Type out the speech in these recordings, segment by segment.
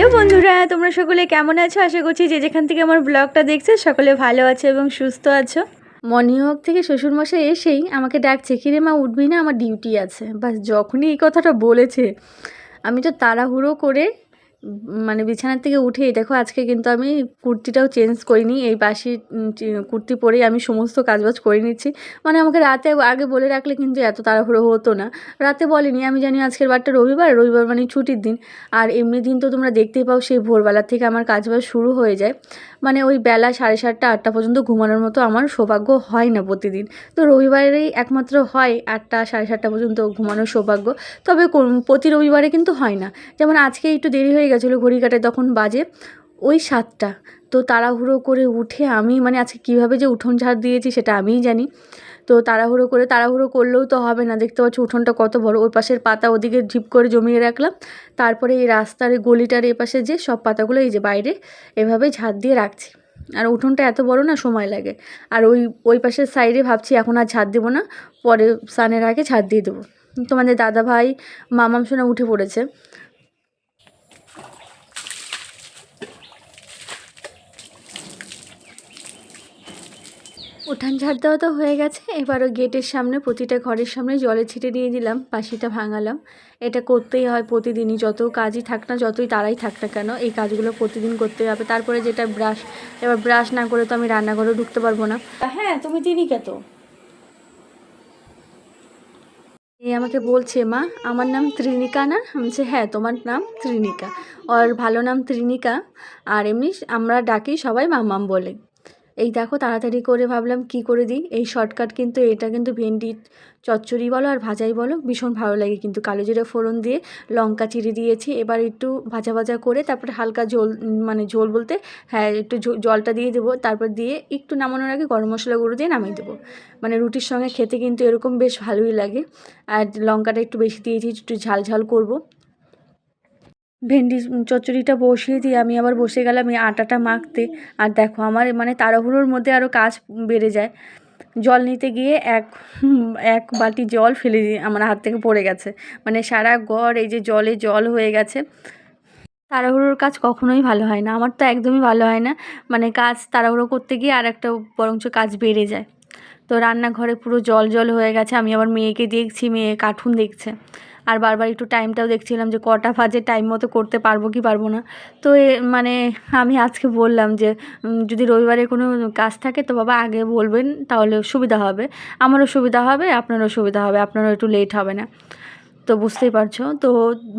Hello বন্ধুরা, তোমরা সকলে কেমন আছো? আশা করছি যে যেখান থেকে আমার ব্লগটা দেখছে, সকলে ভালো আছো এবং সুস্থ আছো। মর্নিং থেকে শ্বশুরমশাই এসেই আমাকে ডাকছে কিরে মা, উঠবি না? আমার ডিউটি আছে। বাস যখনই এই কথাটা বলেছে, আমি তো তাড়াহুড়ো করে মানে বিছানার থেকে উঠেই, দেখো আজকে কিন্তু আমি কুর্তিটাও চেঞ্জ করিনি, এই বাসি কুর্তি পরেই আমি সমস্ত কাজবাজ করে নিচ্ছি। মানে আমাকে রাতে আগে বলে রাখলে কিন্তু এত তাড়াহুড়ো হতো না। রাতে বলেনি, আমি জানি আজকের বারটা রবিবার রবিবার মানে ছুটির দিন। আর এমনি দিন তো তোমরা দেখতেই পাও সেই ভোরবেলার থেকে আমার কাজবাজ শুরু হয়ে যায়। মানে ওই বেলা সাড়ে সাতটা, আটটা পর্যন্ত ঘুমানোর মতো আমার সৌভাগ্য হয় না প্রতিদিন। তো রবিবারেই একমাত্র হয় আটটা, সাড়ে সাতটা পর্যন্ত ঘুমানোর সৌভাগ্য। তবে প্রতি রবিবারে কিন্তু হয় না। যেমন আজকে একটু দেরি হয়ে গেছিল ঘড়ি কাটে তখন বাজে ওই সাতটা। তো তাড়াহুড়ো করে উঠে আমি মানে আজকে কীভাবে যে উঠোন ঝাড় দিয়েছি সেটা আমিই জানি। তো তাড়াহুড়ো করে তাড়াহুড়ো করলেও তো হবে না। দেখতে পাচ্ছি উঠোনটা কত বড়। ওই পাশের পাতা ওদিকে ঢিপ করে জমিয়ে রাখলাম। তারপরে এই রাস্তার গলিটার এ পাশে যে সব পাতাগুলো এই যে বাইরে এভাবে ঝাড় দিয়ে রাখছি। আর উঠোনটা এত বড় না, সময় লাগে। আর ওই ওই পাশের সাইডে ভাবছি এখন আর ছাদ দেবো না, পরে স্নানের আগে ছাদ দিয়ে দেবো। তোমাদের দাদা ভাই মামাম সোনা উঠে পড়েছে। উঠান ঝাড় দেওয়া তো হয়ে গেছে। এবারও গেটের সামনে প্রতিটা ঘরের সামনে জলে ছিটে দিয়ে দিলাম পাশিটা ভাঙালাম। এটা করতেই হয় প্রতিদিনই যত কাজই থাক না যতই তারাই থাক না কেন এই কাজগুলো প্রতিদিন করতে হবে। তারপরে যেটা ব্রাশ এবার ব্রাশ না করে তো আমি রান্নাঘরে ঢুকতে পারব না। হ্যাঁ তুমি দিদিকে তো? এই আমাকে বলছে মা আমার নাম ত্রিনিকা না? আমি বলছি হ্যাঁ তোমার নাম ত্রিনিকা। ওর ভালো নাম ত্রিনিকা আর এমনি আমরা ডাকি সবাই মামাম বলে। এই দেখো তাড়াতাড়ি করে ভাবলাম কি করে দিই? এই শর্টকাট কিন্তু এটা কিন্তু ভেন্ডি চচ্চড়ি বলো আর ভাজাই বলো, ভীষণ ভালো লাগে কিন্তু। কালো জিরে ফোড়ন দিয়ে লঙ্কা চিড়ে দিয়েছি, এবার একটু ভাজা ভাজা করে তারপরে হালকা ঝোল মানে ঝোল বলতে হ্যাঁ একটু জলটা দিয়ে দেবো, তারপর দিয়ে একটু নামানোর আগে গরম মশলা গুঁড়ো দিয়ে নামিয়ে দেবো। মানে রুটির সঙ্গে খেতে কিন্তু এরকম বেশ ভালোই লাগে। আর লঙ্কাটা একটু বেশি দিয়েছি, একটু ঝাল ঝাল করব। ভেন্ডি চচ্চড়িটা বসিয়ে দিয়ে আমি আবার বসে গেলাম এই আটাটা মাখতে। আর দেখো আমার মানে তাড়াহুড়োর মধ্যে আরও কাজ বেড়ে যায়। জল নিতে গিয়ে এক এক বাটি জল ফেলে দিয়ে আমার হাত থেকে পড়ে গেছে। মানে সারা ঘর এই যে জলে জল হয়ে গেছে। তাড়াহুড়োর কাজ কখনোই ভালো হয় না। আমার তো একদমই ভালো হয় না। মানে কাজ তাড়াহুড়ো করতে গিয়ে আর একটা বরঞ্চ কাজ বেড়ে যায়। তো রান্নাঘরে পুরো জল জল হয়ে গেছে। আমি আবার মেয়েকে দেখছি, মেয়ে কার্টুন দেখছে। আর বারবার একটু টাইমটাও দেখছিলাম যে কটা বাজে টাইম মতো করতে পারব কি পারব না। তো মানে আমি আজকে বললাম যে যদি রবিবারে কোনো কাজ থাকে তো বাবা আগে বলবেন, তাহলে সুবিধা হবে। আমারও সুবিধা হবে, আপনারও সুবিধা হবে, আপনারও একটু লেট হবে না। তো বুঝতেই পারছ? তো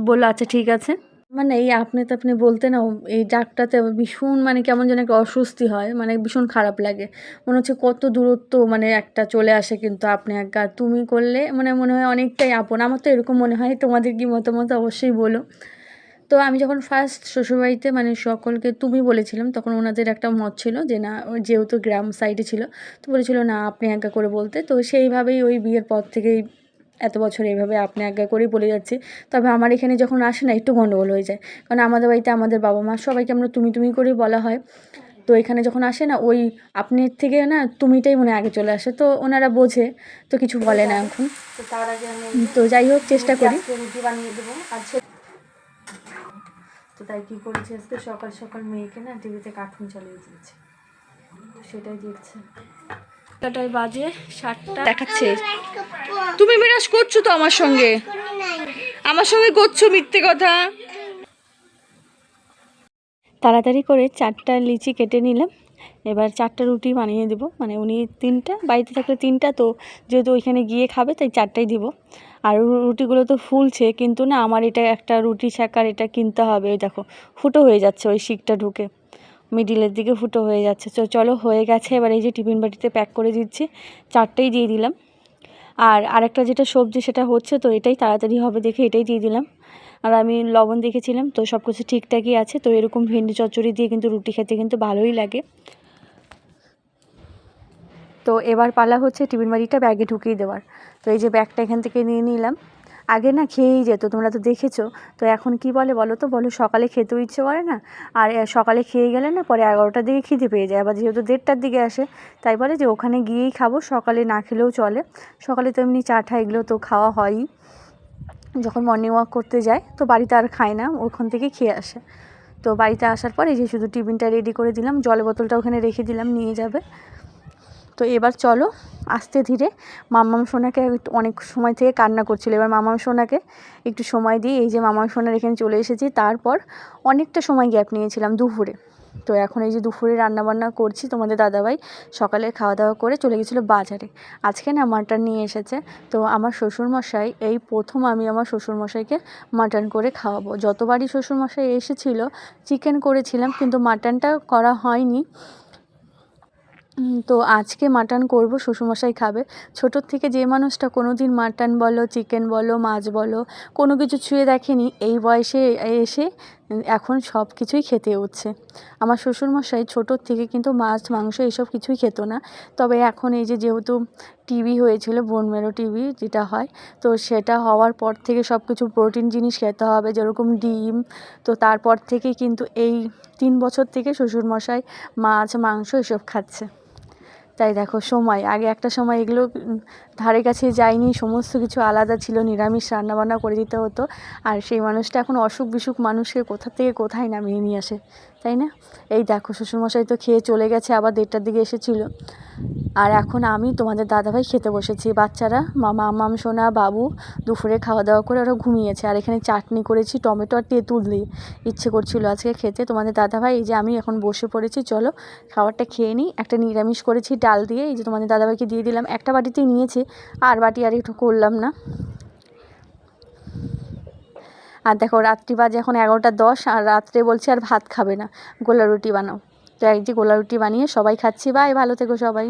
বলল আচ্ছা ঠিক আছে। মানে এই আপনি তো আপনি বলতে না এই ডাকটাতে ভীষণ মানে কেমন যেন একটা অস্বস্তি হয় মানে ভীষণ খারাপ লাগে। মনে হচ্ছে কত দূরত্ব মানে একটা চলে আসে কিন্তু আপনি একা তুমি করলে মানে মনে হয় অনেকটাই আপন। আমার তো এরকম মনে হয়, তোমাদের কি মতামত অবশ্যই বলো। তো আমি যখন ফার্স্ট শ্বশুরবাড়িতে মানে সকলকে, তুমি বলেছিলাম, তখন ওনাদের একটা মত ছিল যে না যেহেতু গ্রাম সাইডে ছিল, তো বলেছিল না, আপনি একা করে বলতে। তো সেইভাবেই ওই বিয়ের পর থেকেই এত বছর এইভাবে আপনি আজ্ঞা করেই বলে যাচ্ছি। তবে আমার এখানে যখন আসে না একটু গন্ডগোল হয়ে যায়। কারণ আমাদের বাড়িতে আমাদের বাবা মা সবাইকে আমরা তুমি তুমি করেই বলা হয়। তো এখানে যখন আসে না ওই আপনার থেকে না তুমিটাই মনে আগে চলে আসে। তো ওনারা বোঝে তো কিছু বলে না এখন। তো তার আগে তো যাই হোক চেষ্টা করি। রুটি বানিয়ে দেবো। তো তাই কী করেছি? আজকে সকাল সকাল মেয়েকে না টিভিতে কার্টুন চালিয়ে দিয়েছে। সেটাই দেখছে। কটায় বাজে সাতটা দেখাচ্ছে। তুমি বিরাজ করছ তো আমার সঙ্গে? আমার সঙ্গে করছ মিথ্যে কথা। তাড়াতাড়ি করে চারটা লিচি কেটে নিলাম। এবার চারটা রুটি বানিয়ে দেবো। মানে উনি তিনটা বাড়িতে থাকলে তিনটা তো যেহেতু ওইখানে গিয়ে খাবে তাই চারটাই দিব। আর রুটিগুলো তো ফুলছে কিন্তু না আমার এটা একটা রুটি ছাকার এটা কিনতে হবে। ওই দেখো ফুটো হয়ে যাচ্ছে ওই শিকটা ঢুকে। মিডিলের দিকে ফুটো হয়ে যাচ্ছে। তো চলো, হয়ে গেছে। এবার এই যে টিফিন বাটিতে প্যাক করে দিচ্ছি। চারটেই দিয়ে দিলাম। আর আরেকটা যেটা সবজি, সেটা হচ্ছে তো এটাই তাড়াতাড়ি হবে দেখে এটাই দিয়ে দিলাম। আর আমি লবণ দেখেছিলাম, তো সব কিছু ঠিকঠাকই আছে। তো এরকম ভেন্ডি চচ্চড়ি দিয়ে কিন্তু রুটি খেতে কিন্তু ভালোই লাগে। তো এবার পালা হচ্ছে টিফিন বাড়িটা ব্যাগে ঢুকিয়ে দেওয়ার। তো এই যে ব্যাগটা এখান থেকে নিয়ে নিলাম। আগে না খেয়েই যেত, তোমরা তো দেখেছ। তো এখন কি বলে বলো তো? বলো সকালে খেতেও ইচ্ছে করে না? আর সকালে খেয়ে গেলে না পরে এগারোটার দিকে খিদে পেয়ে যায়। আবার যেহেতু দেড়টার দিকে আসে, তাই বলে যে ওখানে গিয়েই খাব, সকালে না খেলেও চলে। সকালে তো এমনি চা ঠা এগুলো তো খাওয়া হয়ই। যখন মর্নিং ওয়াক করতে যায়, তো বাড়িতে আর খায় না, ওখান থেকে খেয়ে আসে। তো বাড়িতে আসার পর যে শুধু টিফিনটা রেডি করে দিলাম, জলের বোতলটা ওখানে রেখে দিলাম, নিয়ে যাবে। তো এবার চলো আস্তে ধীরে মামাম সোনাকে অনেক সময় থেকে কান্না করছিল। এবার মামাম সোনাকে একটু সময় দিয়ে এই যে মামাম সোনার এখানে চলে এসেছি, তারপর অনেকটা সময় গ্যাপ নিয়েছিলাম দুপুরে। তো এখন এই যে দুপুরে রান্নাবান্না করছি, তোমাদের দাদাভাই সকালে খাওয়া দাওয়া করে চলে গেছিল বাজারে। আজকে না মাটন নিয়ে এসেছে, তো আমার শ্বশুরমশাই, এই প্রথম আমি আমার শ্বশুরমশাইকে মাটন করে খাওয়াবো। যতবারই শ্বশুরমশাই এসেছিল, চিকেন করেছিলাম, কিন্তু মাটনটা করা হয়নি। তো আজকে মাটন করব, শ্বশুরমশাই খাবে। ছোটোর থেকে যে মানুষটা কোনো দিন মাটন বলো, চিকেন বলো, মাছ বলো, কোনো কিছু ছুঁয়ে দেখেনি, এই বয়সে এসে এখন সব কিছুই খেতে উঠছে আমার শ্বশুরমশাই ছোটোর থেকে কিন্তু মাছ, মাংস এসব কিছুই খেত না। তবে এখন এই যে যেহেতু টিভি হয়েছিল বোন মেরো টিবি যেটা হয়, তো সেটা হওয়ার পর থেকে সব কিছু প্রোটিন জিনিস খেতে হবে, যেরকম ডিম। তো তারপর থেকে কিন্তু এই তিন বছর থেকে শ্বশুরমশাই মাছ, মাংস এসব খাচ্ছে। তাই দেখো, সময়। আগে একটা সময় এগুলো ধারে কাছে যায়নি, সমস্ত কিছু আলাদা ছিল, নিরামিষ রান্নাবান্না করে দিতে হতো। আর সেই মানুষটা এখন অসুখ বিসুখ মানুষকে কোথা থেকে কোথায় নামিয়ে নিয়ে আসে? তাই না? এই দেখো, শ্বশুরমশাই তো খেয়ে চলে গেছে, আবার দেড়টার দিকে এসেছিল। আর এখন আমি তোমাদের দাদাভাই খেতে বসেছি। বাচ্চারা, মামা, মাম, সোনা, বাবু দুপুরে খাওয়া দাওয়া করে ওরা ঘুমিয়েছে। আর এখানে চাটনি করেছি, টমেটো আর তেঁতুল দিয়ে। ইচ্ছে করছিল আজকে খেতে। তোমাদের দাদাভাই, এই যে আমি এখন বসে পড়েছি, চলো খাবারটা খেয়ে নিই। একটা নিরামিষ করেছি, ডাল দিয়ে। এই যে তোমাদের দাদাভাইকে দিয়ে দিলাম। একটা বাটিতেই নিয়েছি, আর বাটি আর একটু করলাম না। দেখো রাত্রি বাজে এখন এগারোটা দশ, আর রাত্রে বলছে আর ভাত খাবে না। গোলা রুটি বানাও। তো এক যে গোলা রুটি বানিয়ে সবাই খাচ্ছি। বাই, ভালো থেকো সবাই।